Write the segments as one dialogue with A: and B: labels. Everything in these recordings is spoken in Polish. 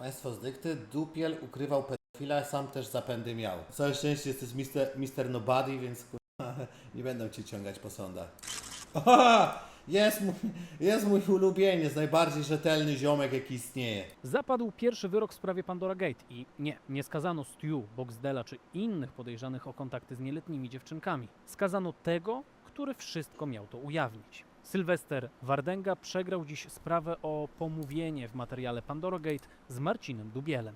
A: Państwo z dykty, Dupiel ukrywał pedofila, sam też zapędy miał. Całe szczęście jesteś mister, mister Nobody, więc nie będą cię ciągać po sądach. Jest mój, jest mój ulubieniec, najbardziej rzetelny ziomek jaki istnieje.
B: Zapadł pierwszy wyrok w sprawie Pandora Gate i nie, nie skazano Stu, Boxdela czy innych podejrzanych o kontakty z nieletnimi dziewczynkami. Skazano tego, który wszystko miał to ujawnić. Sylwester Wardenga przegrał dziś sprawę o pomówienie w materiale Pandora Gate z Marcinem Dubielem.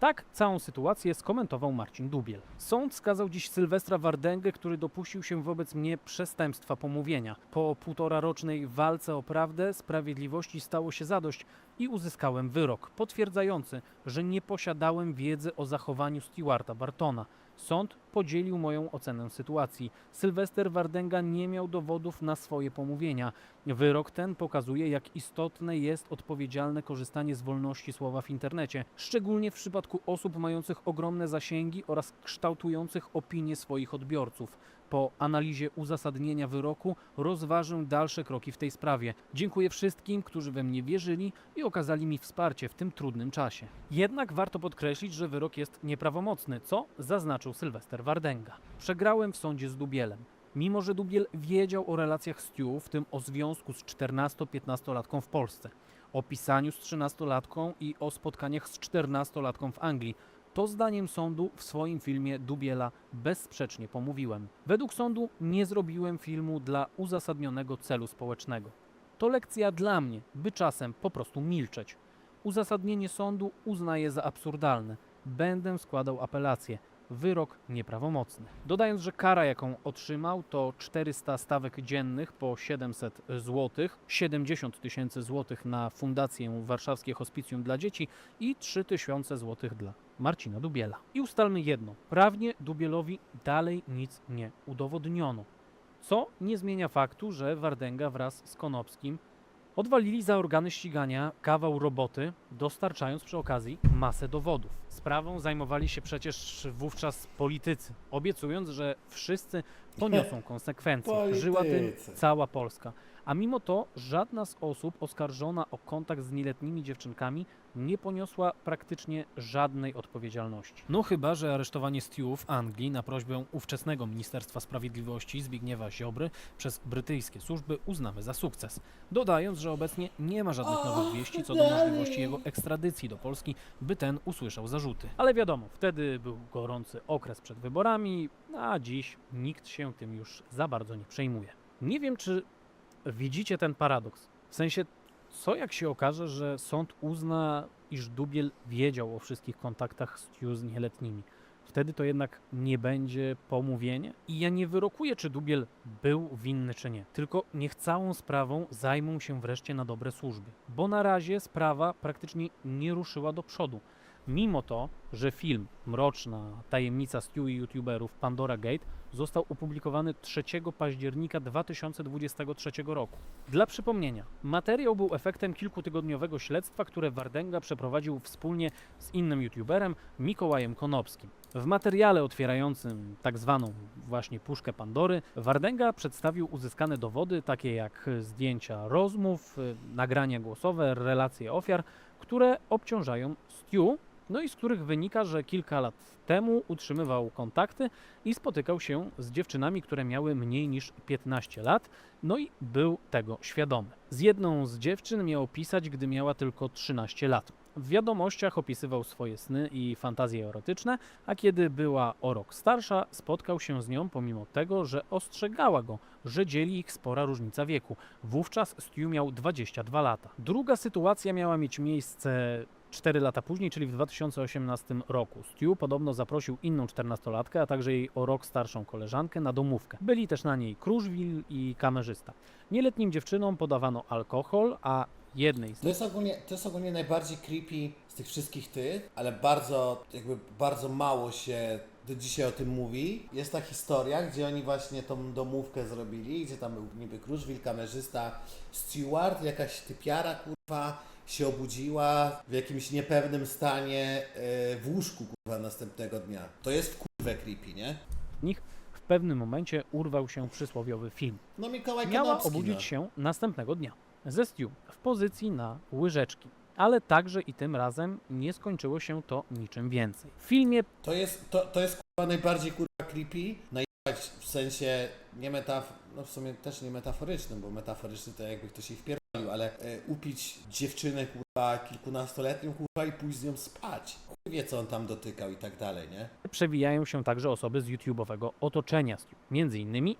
B: Tak całą sytuację skomentował Marcin Dubiel. Sąd skazał dziś Sylwestra Wardęgę, który dopuścił się wobec mnie przestępstwa pomówienia. Po półtora rocznej walce o prawdę sprawiedliwości stało się zadość i uzyskałem wyrok potwierdzający, że nie posiadałem wiedzy o zachowaniu Stewarta Bartona. Sąd podzielił moją ocenę sytuacji. Sylwester Wardęga nie miał dowodów na swoje pomówienia. Wyrok ten pokazuje, jak istotne jest odpowiedzialne korzystanie z wolności słowa w internecie, szczególnie w przypadku osób mających ogromne zasięgi oraz kształtujących opinie swoich odbiorców. Po analizie uzasadnienia wyroku rozważę dalsze kroki w tej sprawie. Dziękuję wszystkim, którzy we mnie wierzyli i okazali mi wsparcie w tym trudnym czasie. Jednak warto podkreślić, że wyrok jest nieprawomocny, co zaznaczył Sylwester Wardęga. Przegrałem w sądzie z Dubielem. Mimo, że Dubiel wiedział o relacjach Stu, w tym o związku z 14-15-latką w Polsce, o pisaniu z 13-latką i o spotkaniach z 14-latką w Anglii, to zdaniem sądu w swoim filmie Dubiela bezsprzecznie pomówiłem. Według sądu nie zrobiłem filmu dla uzasadnionego celu społecznego. To lekcja dla mnie, by czasem po prostu milczeć. Uzasadnienie sądu uznaję za absurdalne. Będę składał apelację. Wyrok nieprawomocny. Dodając, że kara, jaką otrzymał, to 400 stawek dziennych po 700 zł, 70 tysięcy złotych na Fundację Warszawskie Hospicjum dla Dzieci i 3000 złotych dla Marcina Dubiela. I ustalmy jedno: prawnie Dubielowi dalej nic nie udowodniono. Co nie zmienia faktu, że Wardęga wraz z Konopskim Odwalili za organy ścigania kawał roboty, dostarczając przy okazji masę dowodów. Sprawą zajmowali się przecież wówczas politycy, obiecując, że wszyscy poniosą konsekwencje. Żyła tym cała Polska. A mimo to żadna z osób oskarżona o kontakt z nieletnimi dziewczynkami nie poniosła praktycznie żadnej odpowiedzialności. No chyba, że aresztowanie Stu w Anglii na prośbę ówczesnego Ministerstwa Sprawiedliwości Zbigniewa Ziobry przez brytyjskie służby uznamy za sukces. Dodając, że obecnie nie ma żadnych nowych wieści co do możliwości jego ekstradycji do Polski, by ten usłyszał zarzuty. Ale wiadomo, wtedy był gorący okres przed wyborami, a dziś nikt się tym już za bardzo nie przejmuje. Nie wiem, czy widzicie ten paradoks. W sensie, co jak się okaże, że sąd uzna, iż Dubiel wiedział o wszystkich kontaktach z nieletnimi. Wtedy to jednak nie będzie pomówienie. I ja nie wyrokuję, czy Dubiel był winny, czy nie. Tylko niech całą sprawą zajmą się wreszcie na dobre służby. Bo na razie sprawa praktycznie nie ruszyła do przodu. Mimo to, że film Mroczna tajemnica Stu i youtuberów Pandora Gate został opublikowany 3 października 2023 roku. Dla przypomnienia, materiał był efektem kilkutygodniowego śledztwa, które Wardęga przeprowadził wspólnie z innym youtuberem Mikołajem Konopskim. W materiale otwierającym tak zwaną właśnie puszkę Pandory Wardęga przedstawił uzyskane dowody, takie jak zdjęcia rozmów, nagrania głosowe, relacje ofiar, które obciążają Stu, no i z których wynika, że kilka lat temu utrzymywał kontakty i spotykał się z dziewczynami, które miały mniej niż 15 lat, no i był tego świadomy. Z jedną z dziewczyn miał pisać, gdy miała tylko 13 lat. W wiadomościach opisywał swoje sny i fantazje erotyczne, a kiedy była o rok starsza, spotkał się z nią pomimo tego, że ostrzegała go, że dzieli ich spora różnica wieku. Wówczas Stu miał 22 lata. Druga sytuacja miała mieć miejsce 4 lata później, czyli w 2018 roku. Stu podobno zaprosił inną 14-latkę, a także jej o rok starszą koleżankę na domówkę. Byli też na niej Kruszwil i kamerzysta. Nieletnim dziewczynom podawano alkohol, a jednej z
A: To jest, ogólnie, to jest ogólnie najbardziej creepy z tych wszystkich tych, ale bardzo, jakby bardzo mało się do dzisiaj o tym mówi. Jest ta historia, gdzie oni właśnie tą domówkę zrobili, gdzie tam był niby Kruszwil, kamerzysta, steward, jakaś typiara, kurwa, się obudziła w jakimś niepewnym stanie e, w łóżku, kurwa, następnego dnia. To jest w kurwę creepy, nie?
B: nich w pewnym momencie urwał się przysłowiowy film.
A: No Mikołaj
B: Miała
A: Konopski,
B: obudzić
A: no.
B: się następnego dnia. ze Stu w pozycji na łyżeczki. Ale także i tym razem nie skończyło się to niczym więcej. W filmie
A: To jest, to, to jest kurwa najbardziej kurwa creepy. Najebać w sensie nie metaf... No w sumie też nie metaforycznym, bo metaforyczny to jakby ktoś jej wpierdolił, ale e, upić dziewczynę kurwa kilkunastoletnią kurwa i pójść z nią spać. Chuj wie co on tam dotykał i tak dalej, nie?
B: przewijają się także osoby z YouTube'owego otoczenia między innymi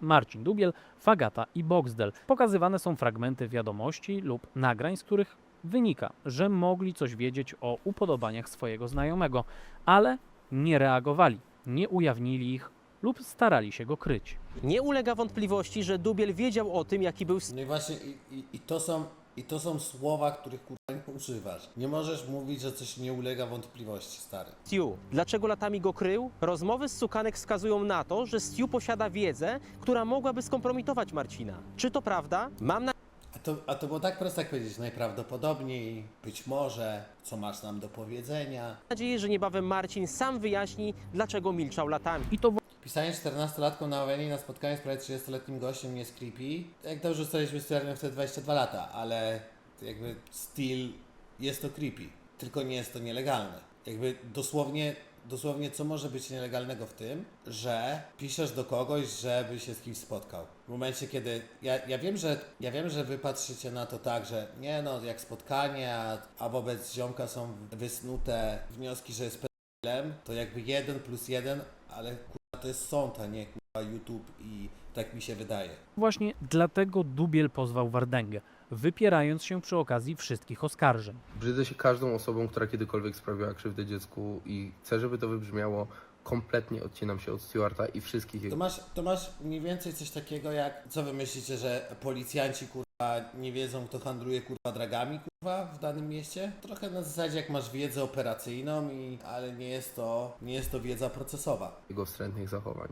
B: Marcin Dubiel, Fagata i Boxdel. Pokazywane są fragmenty wiadomości lub nagrań, z których wynika, że mogli coś wiedzieć o upodobaniach swojego znajomego, ale nie reagowali, nie ujawnili ich lub starali się go kryć.
C: Nie ulega wątpliwości, że Dubiel wiedział o tym, jaki był
A: No i właśnie i, i, i, to są, i to są słowa, których kurwa nie używasz. Nie możesz mówić, że coś nie ulega wątpliwości, stary.
C: Stu. Dlaczego latami go krył? Rozmowy z Sukanek wskazują na to, że Stu posiada wiedzę, która mogłaby skompromitować Marcina. Czy to prawda? Mam
A: A to, a to było tak prosto jak powiedzieć, najprawdopodobniej, być może, co masz nam do powiedzenia.
C: nadzieję, że niebawem Marcin sam wyjaśni, dlaczego milczał latami.
B: I to
A: Pisanie 14-latką na Oweni na spotkaniu z prawie 30-letnim gościem jest creepy. Jak dobrze ustaliliśmy stwierdziłem wtedy 22 lata, ale jakby still jest to creepy. Tylko nie jest to nielegalne. Jakby dosłownie, dosłownie co może być nielegalnego w tym, że piszesz do kogoś, żeby się z kimś spotkał. W momencie, kiedy ja, ja wiem, że ja wiem, że wy patrzycie na to tak, że nie no, jak spotkanie, a, wobec ziomka są wysnute wnioski, że jest pedofilem, to jakby jeden plus jeden, ale to jest sąd, a nie kurwa YouTube i tak mi się wydaje.
B: właśnie dlatego Dubiel pozwał Wardęgę, wypierając się przy okazji wszystkich oskarżeń.
D: Brzydzę się każdą osobą, która kiedykolwiek sprawiła krzywdę dziecku i chcę, żeby to wybrzmiało. Kompletnie odcinam się od Stewarta i wszystkich
A: To
D: jego
A: masz, to masz mniej więcej coś takiego jak, co wy myślicie, że policjanci kurwa nie wiedzą kto handluje kurwa dragami kurwa w danym mieście? Trochę na zasadzie jak masz wiedzę operacyjną i, ale nie jest to, nie jest to wiedza procesowa.
D: jego wstrętnych zachowań.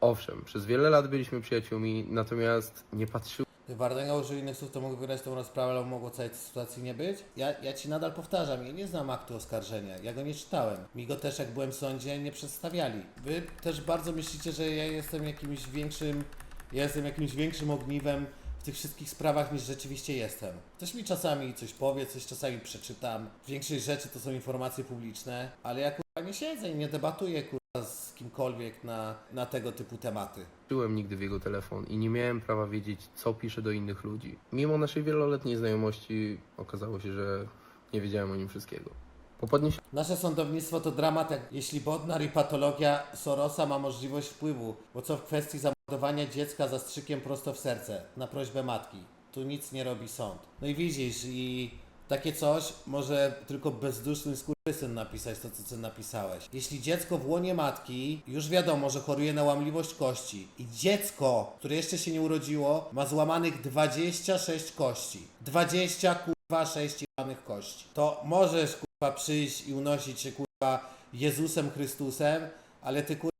D: Owszem, przez wiele lat byliśmy przyjaciółmi, natomiast nie patrzyłem
A: Wardęga użył innych słów, to mógł wygrać tą rozprawę, ale mogło całej tej sytuacji nie być. Ja, ja ci nadal powtarzam, ja nie znam aktu oskarżenia, ja go nie czytałem. Mi go też jak byłem w sądzie nie przedstawiali. Wy też bardzo myślicie, że ja jestem jakimś większym, ja jestem jakimś większym ogniwem tych wszystkich sprawach niż rzeczywiście jestem. Ktoś mi czasami coś powie, coś czasami przeczytam. Większość rzeczy to są informacje publiczne, ale ja kurwa nie siedzę i nie debatuję kurwa z kimkolwiek na, na tego typu tematy.
D: nigdy w jego telefon i nie miałem prawa wiedzieć, co pisze do innych ludzi. Mimo naszej wieloletniej znajomości okazało się, że nie wiedziałem o nim wszystkiego. Po podniesieniu
A: Nasze sądownictwo to dramat, jak jeśli Bodnar i patologia Sorosa ma możliwość wpływu, bo co w kwestii zamordowania dziecka zastrzykiem prosto w serce, na prośbę matki. Tu nic nie robi sąd. No i widzisz, i takie coś może tylko bezduszny skurwysyn napisać to, co ty napisałeś. Jeśli dziecko w łonie matki, już wiadomo, że choruje na łamliwość kości i dziecko, które jeszcze się nie urodziło, ma złamanych 26 kości. 20 kurwa 6 złamanych kości. To możesz kurwa przyjść i unosić się kurwa Jezusem Chrystusem, ale ty kurwa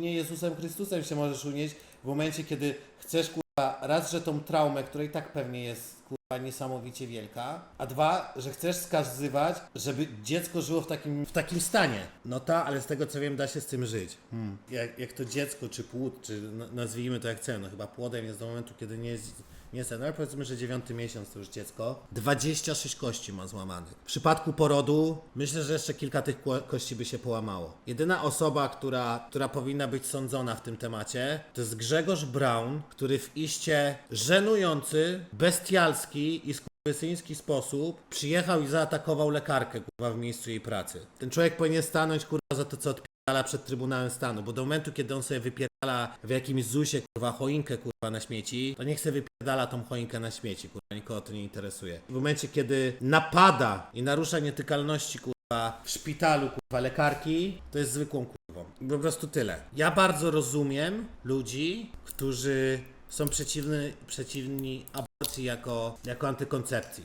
A: nie Jezusem Chrystusem się możesz unieść w momencie, kiedy chcesz kurwa raz, że tą traumę, która i tak pewnie jest kurwa niesamowicie wielka, a dwa, że chcesz skazywać, żeby dziecko żyło w takim, w takim stanie. No ta, ale z tego co wiem da się z tym żyć. Hmm. Jak, jak to dziecko, czy płód, czy na- nazwijmy to jak chcemy, no chyba płodem jest do momentu, kiedy nie jest nie no ale powiedzmy, że dziewiąty miesiąc to już dziecko. 26 kości ma złamanych. W przypadku porodu myślę, że jeszcze kilka tych kości by się połamało. Jedyna osoba, która, która powinna być sądzona w tym temacie, to jest Grzegorz Braun, który w iście żenujący, bestialski i skurwysyński sposób przyjechał i zaatakował lekarkę kurwa w miejscu jej pracy. Ten człowiek powinien stanąć kurwa za to, co odpierdala przed Trybunałem Stanu, bo do momentu, kiedy on sobie wypierdala w jakimś ZUSie kurwa choinkę kurwa na śmieci, to niech sobie wypierdala tą choinkę na śmieci, kurwa, nikogo to nie interesuje. W momencie, kiedy napada i narusza nietykalności kurwa w szpitalu kurwa lekarki, to jest zwykłą kurwą. Po prostu tyle. Ja bardzo rozumiem ludzi, którzy są przeciwny, przeciwni aborcji jako, jako antykoncepcji.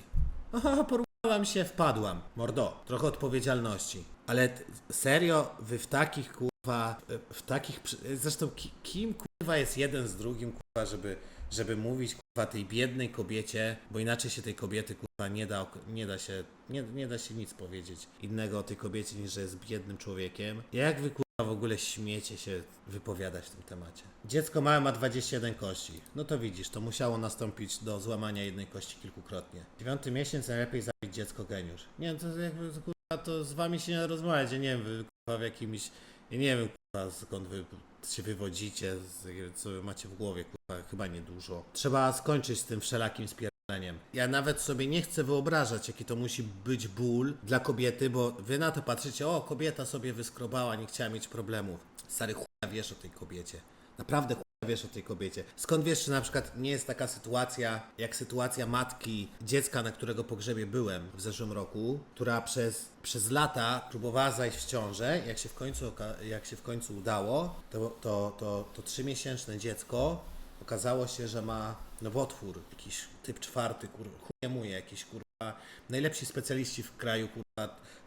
A: Aha, poruszałam się, wpadłam. Mordo, trochę odpowiedzialności. Ale serio, wy w takich kurwa, w takich, zresztą ki, kim kurwa jest jeden z drugim kurwa, żeby, żeby mówić kurwa tej biednej kobiecie, bo inaczej się tej kobiety kurwa nie da, nie da się, nie, nie da się nic powiedzieć innego o tej kobiecie niż że jest biednym człowiekiem. Jak wy kurwa w ogóle śmiecie się wypowiadać w tym temacie. Dziecko małe ma 21 kości. No to widzisz, to musiało nastąpić do złamania jednej kości kilkukrotnie. Dziewiąty miesiąc najlepiej zabić dziecko geniusz. Nie to jakby kurwa, to z wami się nie rozmawiać, ja nie wiem, wy w jakimś, ja nie wiem kurwa skąd wy się wywodzicie, z, co wy macie w głowie, kurwa, chyba niedużo. Trzeba skończyć z tym wszelakim spierdaniem. Ja nawet sobie nie chcę wyobrażać, jaki to musi być ból dla kobiety, bo wy na to patrzycie, o, kobieta sobie wyskrobała, nie chciała mieć problemów. Stary chuja wiesz o tej kobiecie. Naprawdę wiesz o tej kobiecie. Skąd wiesz, czy na przykład nie jest taka sytuacja, jak sytuacja matki dziecka, na którego pogrzebie byłem w zeszłym roku, która przez, przez lata próbowała zajść w ciążę, jak się w końcu, jak się w końcu udało, to, to, to, to trzymiesięczne dziecko okazało się, że ma nowotwór, jakiś typ czwarty, kurwa, chujemuje, jakiś kurwa, najlepsi specjaliści w kraju, kurwa,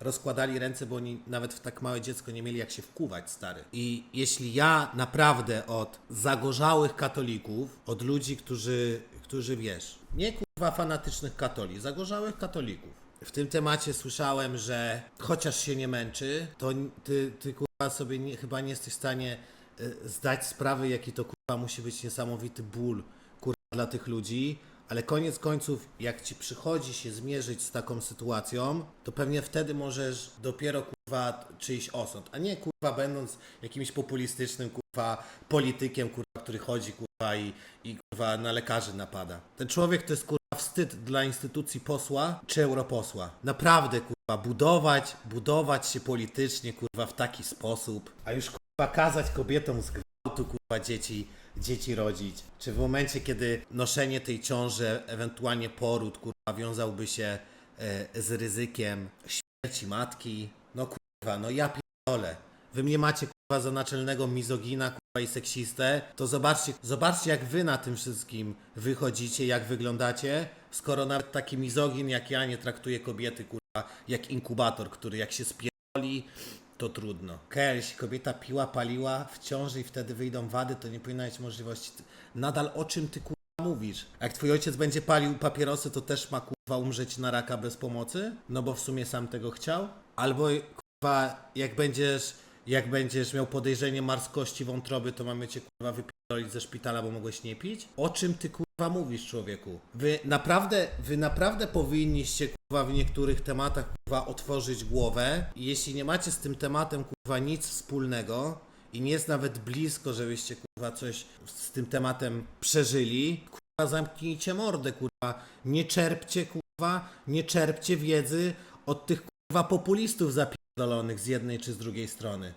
A: rozkładali ręce, bo oni nawet w tak małe dziecko nie mieli jak się wkuwać, stary. I jeśli ja naprawdę od zagorzałych katolików, od ludzi, którzy, którzy wiesz, nie kurwa fanatycznych katoli, zagorzałych katolików, w tym temacie słyszałem, że chociaż się nie męczy, to ty, ty kurwa sobie nie, chyba nie jesteś w stanie y, zdać sprawy, jaki to kurwa musi być niesamowity ból kurwa dla tych ludzi, ale koniec końców, jak ci przychodzi się zmierzyć z taką sytuacją, to pewnie wtedy możesz dopiero kurwa czyjś osąd, a nie kurwa będąc jakimś populistycznym kurwa politykiem kurwa, który chodzi kurwa i, i kurwa na lekarzy napada. Ten człowiek to jest kurwa wstyd dla instytucji posła czy europosła. Naprawdę kurwa budować, budować się politycznie kurwa w taki sposób, a już kurwa kazać kobietom z gwałtu kurwa dzieci dzieci rodzić? Czy w momencie, kiedy noszenie tej ciąży, ewentualnie poród, kurwa, wiązałby się e, z ryzykiem śmierci matki? No kurwa, no ja pierdolę. Wy mnie macie kurwa za naczelnego mizogina, kurwa i seksistę, to zobaczcie, zobaczcie jak wy na tym wszystkim wychodzicie, jak wyglądacie, skoro nawet taki mizogin jak ja nie traktuje kobiety, kurwa, jak inkubator, który jak się spierdoli, to trudno. Okej, jeśli kobieta piła, paliła w ciąży i wtedy wyjdą wady, to nie powinna mieć możliwości. Nadal o czym ty kurwa mówisz? Jak twój ojciec będzie palił papierosy, to też ma kurwa umrzeć na raka bez pomocy? No bo w sumie sam tego chciał? Albo kurwa, jak będziesz, jak będziesz miał podejrzenie marskości wątroby, to mamy cię kurwa wypierdolić ze szpitala, bo mogłeś nie pić? O czym ty kurwa mówisz, człowieku? Wy naprawdę, wy naprawdę powinniście kurwa w niektórych tematach kurwa otworzyć głowę i jeśli nie macie z tym tematem kurwa nic wspólnego i nie jest nawet blisko, żebyście kurwa coś z tym tematem przeżyli, kurwa zamknijcie mordę kurwa, nie czerpcie kurwa, nie czerpcie wiedzy od tych kurwa populistów zapierdolonych z jednej czy z drugiej strony.